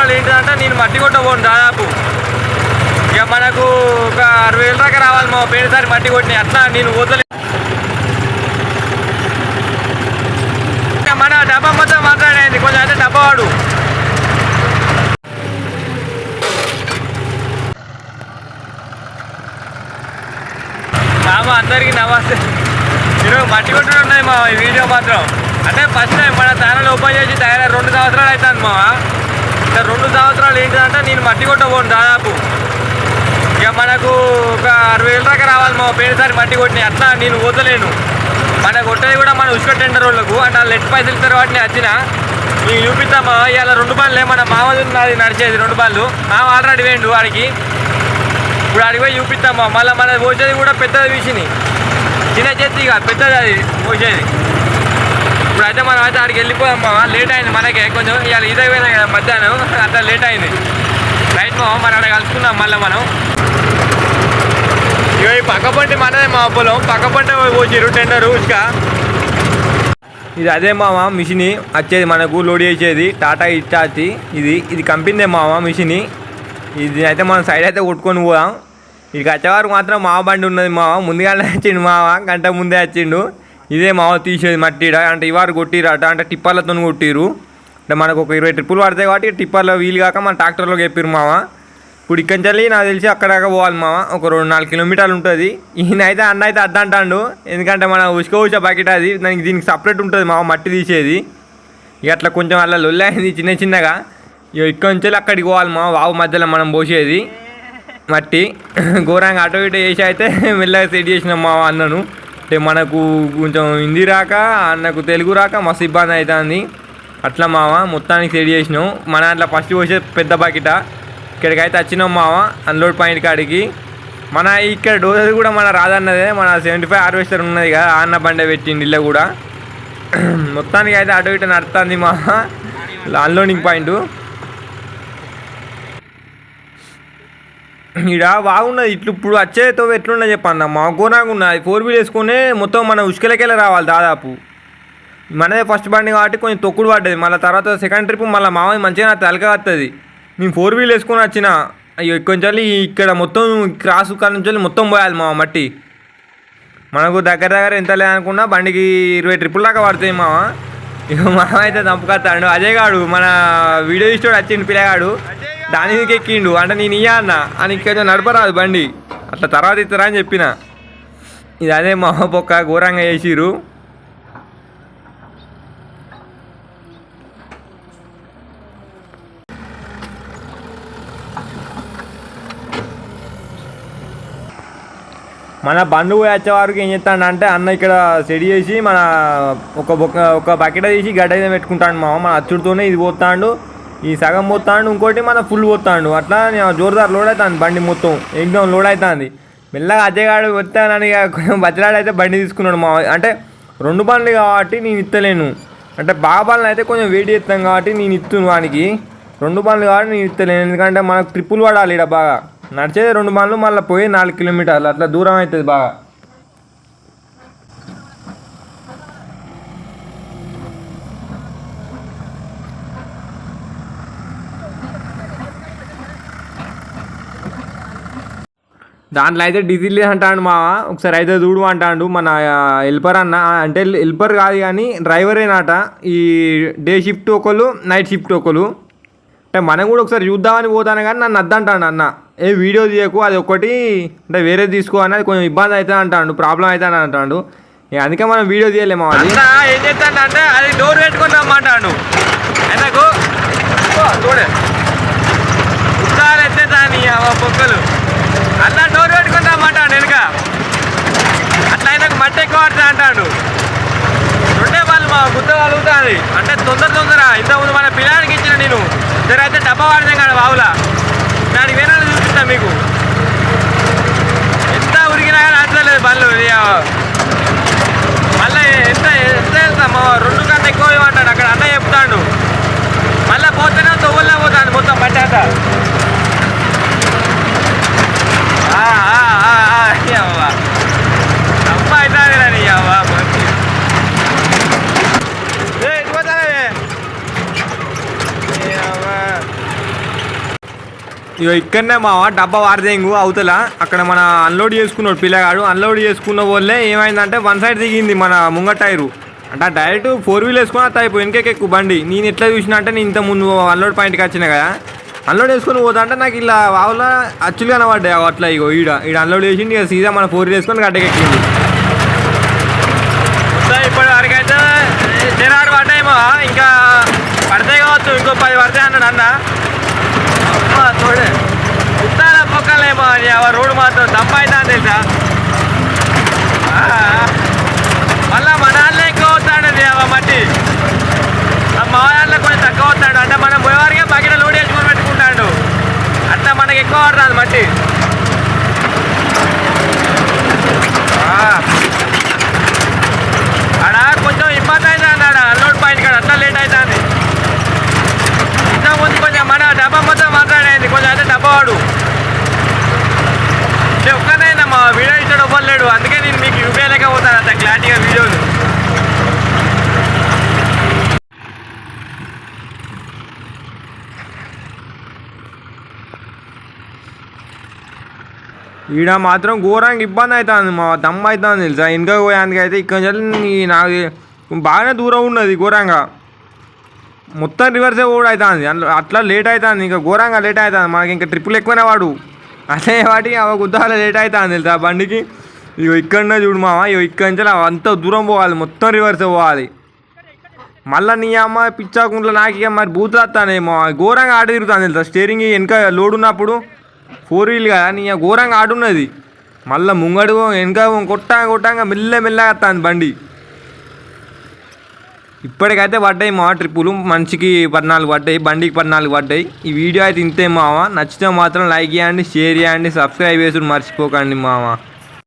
సంవత్సరాలు ఏంటిదంటే నేను మట్టి కొట్టబోను దాదాపు. ఇక మనకు ఒక అరవై వేల దాకా రావాలి మా పేరుసారి మట్టి కొట్టిన అట్లా నేను వదలే. ఇక మన డబ్బా మొత్తం మాట్లాడేది కొంచెం అయితే డబ్బా వాడు. మామ అందరికీ నమస్తే. ఈరోజు మట్టి కొట్టుడు ఉన్నాయి మా వీడియో మాత్రం. అంటే ఫస్ట్ టైం మన ఛానల్ ఓపెన్ చేసి తయారు రెండు సంవత్సరాలు అవుతుంది మా ఇక రెండు సంవత్సరాలు ఏంటిదంటే నేను మట్టి కొట్టబోను దాదాపు. ఇక మనకు ఒక అరవై వేల దాకా రావాలి మా పేరుసారి మట్టి కొట్టిన అట్లా నేను వదలేను మన కొట్టేది కూడా మన ఉసుక టెండర్ వాళ్ళకు అంటే వాళ్ళు ఎట్టి పైసలు ఇస్తారు వాటిని వచ్చిన. మీకు చూపిస్తామా ఇవాళ రెండు బాన్లే మన మామది నాది నడిచేది రెండు బాన్లు మామ ఆల్రెడీ వేయండు వాడికి. ఇప్పుడు అడిగి పోయి చూపిస్తామా మళ్ళీ మన పోసేది కూడా పెద్దది విషయని చిన్న చేతి ఇక పెద్దది అది పోసేది. ఇప్పుడు అయితే మనం అయితే ఆడికి వెళ్ళిపోయామా లేట్ అయింది మనకే. కొంచెం ఇవాళ ఇదే పోయినా కదా మధ్యాహ్నం. అట్లా లేట్ అయింది. రైట్ మా మరి అక్కడ కలుసుకుందాం మళ్ళీ మనం. ఇక ఈ పక్క పంట మనదే మా పొలం. పక్క పంట పోసిరు టెండర్ ఉసుక ఇది అదే మామ మిషన్. వచ్చేది మనకు లోడ్ చేసేది. టాటా ఇచ్చాచి ఇది ఇది కంపెనీదే మామ మిషన్. ఇది అయితే మనం సైడ్ అయితే కొట్టుకొని పోదాం. ఇక వచ్చేవారు మాత్రం మావ బండి ఉన్నది మావ ముందుగానే వచ్చిండు మావ గంట ముందే వచ్చిండు. ఇదే మావ తీసేది మట్టిడ? అంటే ఇవారు కొట్టిరట అంటే టిప్పర్లతో కొట్టిరు అంటే మనకు ఒక ఇరవై ట్రిప్పులు పడతాయి కాబట్టి టిప్పర్లో వీలు కాక మన ట్రాక్టర్లో చెప్పిరు మావ ఇప్పుడు ఇక్కడి నుంచి నాకు తెలిసి అక్కడ పోవాలి మామ. ఒక రెండు నాలుగు కిలోమీటర్లు ఉంటుంది. ఈయన అయితే అన్న అయితే అద్దంటాడు ఎందుకంటే మన ఉసుక ఉసుక బకెట్ అది దానికి దీనికి సపరేట్ ఉంటుంది మామ మట్టి తీసేది. ఇక అట్లా కొంచెం అలా లొల్లి అయింది చిన్న చిన్నగా. ఇక ఇక్కడి నుంచి అక్కడికి పోవాలి మా వావు మధ్యలో మనం పోసేది. మట్టి. ఘోరంగా అటు ఇటు చేసి అయితే మెల్లగా సెట్ చేసినాం మా అన్నను. అంటే మనకు కొంచెం హిందీ రాక అన్నకు తెలుగు రాక మస్తు ఇబ్బంది అవుతుంది అట్లా మామ మొత్తానికి సెట్ చేసినాం. మన అట్లా ఫస్ట్ పోసే పెద్ద బకెట ఇక్కడికైతే వచ్చినాం మామ అన్లోడ్ పాయింట్ కాడికి. మన ఇక్కడ డోజర్ కూడా మన రాదన్నదే. మన సెవెంటీ ఫైవ్ హార్వెస్టర్ ఉన్నది కదా ఆ అన్న బండే పెట్టింది ఇల్లు కూడా. మొత్తానికి అయితే అటు ఇటు నడుస్తుంది మా అన్లోడింగ్ పాయింట్ ఈడ బాగున్నది. ఇట్లు ఇప్పుడు వచ్చేతో ఎట్లున్నది చెప్పన్న. మా ఘోరంగా ఉన్నది ఫోర్ వీల్ వేసుకునే మొత్తం మన ఉసుకలకెళ్ళి రావాలి దాదాపు. మనదే ఫస్ట్ బండి కాబట్టి కొంచెం తొక్కుడు పడ్డది. మళ్ళీ తర్వాత సెకండ్ ట్రిప్ మళ్ళీ మామయ్య మంచిగా తలక వస్తుంది నేను ఫోర్ వీల్ వేసుకొని వచ్చిన. అయ్యో కొంచెం ఇక్కడ మొత్తం క్రాస్ కాడ నుంచి మొత్తం పోయాలి మా మట్టి. మనకు దగ్గర దగ్గర ఎంత లేదనుకున్నా బండికి ఇరవై ట్రిప్పుల దాకా పడుతుంది మామ. ఇక మామ అయితే చంపుకొస్తాడు అజయ్ గాడు మన వీడియో ఇష్టోడు వచ్చిండు పిల్లగాడు. దాని మీదకి ఎక్కిండు. అంటే నేను ఇయ్యా అన్న. అని ఇంకేదో నడపరాదు బండి. అట్లా తర్వాత ఇస్తారా అని చెప్పిన. ఇది అదే మా పొక్క ఘోరంగా చేసిరు మన బంధు పోయి వచ్చే వారికి ఏం చేస్తాడు అంటే అన్న ఇక్కడ సెడి చేసి మన ఒక బొక్క ఒక బకెట్ తీసి గడ్డ మీద పెట్టుకుంటాడు మామ మన అచ్చుడితోనే ఇది పోతాడు. ఈ సగం పోతాడు ఇంకోటి మన ఫుల్ పోతాడు. అట్లా నేను జోరుదారు లోడ్ అవుతాను బండి మొత్తం. ఎగ్జామ్ లోడ్ అవుతుంది మెల్లగా అజయగాడు వస్తానని ఇక కొంచెం బతిలాడు అయితే బండి తీసుకున్నాడు మా అంటే రెండు బండ్లు కాబట్టి నేను ఇస్తలేను అంటే బాగా అయితే కొంచెం వేడి చేస్తాం కాబట్టి నేను ఇస్తున్నాను వానికి. రెండు బండ్లు కాబట్టి నేను ఇస్తలేను ఎందుకంటే మనకు ట్రిప్పులు పడాలి ఇక్కడ బాగా. నడిచేది రెండు బండ్లు మళ్ళీ పోయి నాలుగు కిలోమీటర్లు. అట్లా దూరం అవుతుంది బాగా. దాంట్లో అయితే డీజిల్ లేదు అంటాడు మావ. ఒకసారి అయితే చూడు అంటాడు మన హెల్పర్ అన్న. అంటే హెల్పర్ కాదు కానీ డ్రైవరేనాట. ఈ డే షిఫ్ట్ ఒకరు నైట్ షిఫ్ట్ ఒకరు అంటే మనం కూడా ఒకసారి చూద్దామని పోతాను కానీ నన్ను అద్దంటాడు అన్న. ఏ వీడియో తీయకు అది ఒకటి అంటే వేరే తీసుకో అని అది కొంచెం ఇబ్బంది అవుతుంది అంటాడు ప్రాబ్లం అవుతుంది అంటాడు. ఇక అందుకే మనం వీడియో తీయలేము అది. ఏం చేస్తాడు అంటే అది డోర్ పెట్టుకుని రమ్మంటాడు. ఎందుకు? చూడే. పొక్కలు అంటాడు వెనుక అట్లా ఆయనకు మట్టి ఎక్కువ పడుతుంది అంటాడు. రెండే వాళ్ళు మా గుద్ద కలుగుతుంది అంటే తొందర తొందర. ఇంతకుముందు మన పిల్లానికి ఇచ్చిన నేను. సరే అయితే డబ్బా వాడితే కదా బావుల. దానికి వేరే చూపిస్తా మీకు. ఎంత ఉరికినా కానీ అంటలేదు బండ్లు మళ్ళీ ఎంత ఎంత వెళ్తాం రెండు కన్నా ఎక్కువ ఇవ్వమంటాడు అక్కడ అన్న చెప్తాడు మళ్ళీ పోతేనే తొవ్వలే పోతాడు మొత్తం బట్టి అంతా ఆ, ఆ, ఆ, ఆ, యవ్వ. అమ్మ అవుతుంది రా నీ అవ్వ మంచి ఏ, ఇటు పోతావే? ఏ అవ్వ. ఇగో ఇక్కడనే మావా డబ్బా వారదేంగు అవతల. అక్కడ మన అన్లోడ్ చేసుకున్నాడు పిల్లగాడు. అన్లోడ్ చేసుకున్న వాళ్ళే ఏమైందంటే వన్ సైడ్ దిగింది మన ముంగ టైరు. అంటే డైరెక్ట్ ఫోర్ వీల్ వేసుకుని అత్త అయిపోయి వెనకే బండి. నేను ఎట్లా చూసినా అంటే నేను ఇంత ముందు అన్లోడ్ పాయింట్కి వచ్చిన కదా. అన్లోడ్ వేసుకొని పోతా అంటే నాకు ఇలా వావుల అచ్చులు కనబడ్డాయి అట్లా ఇగో ఈడ. ఈడ అన్లోడ్ చేసిండు ఇక సీదా మన ఫోర్ వీల్ వేసుకొని గడ్డకెక్కింది ఇప్పటి వరకు అయితే చిరాడు పడ్డాయేమో. ఇంకా పడతాయి కావచ్చు. ఇంకో పది పడతాయి అన్నాడు అన్న. చూడు ఉత్తాన పక్కలేమో అని ఆ రోడ్డు మాత్రం దప్ప తెలుసా మళ్ళా మన దాంట్లో ఎక్కువ అవుతాడది ఆ మట్టి ఆ మా దాంట్లో కొంచెం తక్కువ అవుతాడు అంటే మనం పోయేవారికే బకెట్ లోడ్ వేసుకొని పెట్టుకుంటాడు అట్లా మనకి ఎక్కువ పడుతుంది మట్టి ఆడ కొంచెం ఇబ్బంది అవుతుంది అన్నాడు అన్లోడ్ పాయింట్ కాడ అట్లా లేట్ అవుతుంది ఇంత ముందు కొంచెం మన డబ్బా మొత్తం మాట్లాడేది కొంచెం అయితే డబ్బా వాడు నేను ఒక్కనైనా మా వీడియో ఇచ్చాడు ఇవ్వలేడు అందుకే నేను మీకు చూపించలేకపోతాను అంత క్లారిటీగా వీడియోలు ఈడ మాత్రం ఘోరంగా ఇబ్బంది అవుతుంది మా దమ్మ అవుతుంది తెలుసా? ఇంకా పోయేందుకు అయితే ఇక్కడ నుంచి నాకు బాగానే దూరం ఉన్నది ఘోరంగా. మొత్తం రివర్సే కూడా అవుతుంది అట్లా- అట్లా లేట్ అవుతుంది ఇంకా ఘోరంగా లేట్ అవుతుంది మనకి ఇంకా ట్రిప్పులు ఎక్కువనే వాడు. అదే వాటి అవ గుద్దాల లేట్ అవుతుంది తెలుసా బండికి? ఇగో ఇక్కడనే చూడు మామ ఇగో ఇక్కడి నుంచి అంత దూరం పోవాలి మొత్తం రివర్సే పోవాలి. మళ్ళీ నీ అమ్మ పిచ్చాకుంట్లో నాకు ఇక మరి బూతులు వస్తానేమో ఘోరంగా ఆడ తిరుగుతాను తెలుసా? స్టీరింగ్ వెనక లోడ్ ఉన్నప్పుడు ఫోర్ వీల్ కదా నీ ఘోరంగా ఆడున్నది. మళ్ళీ ముంగడు వెనక కొట్టా కొట్టాక మెల్ల మెల్లగా వస్తుంది బండి. ఇప్పటికైతే పడ్డాయి మా ట్రిప్పులు మనిషికి పద్నాలుగు పడ్డాయి బండికి పద్నాలుగు పడ్డాయి. ఈ వీడియో అయితే ఇంతే మావా నచ్చితే మాత్రం లైక్ చేయండి షేర్ చేయండి సబ్స్క్రైబ్ చేసుడు మర్చిపోకండి మామ.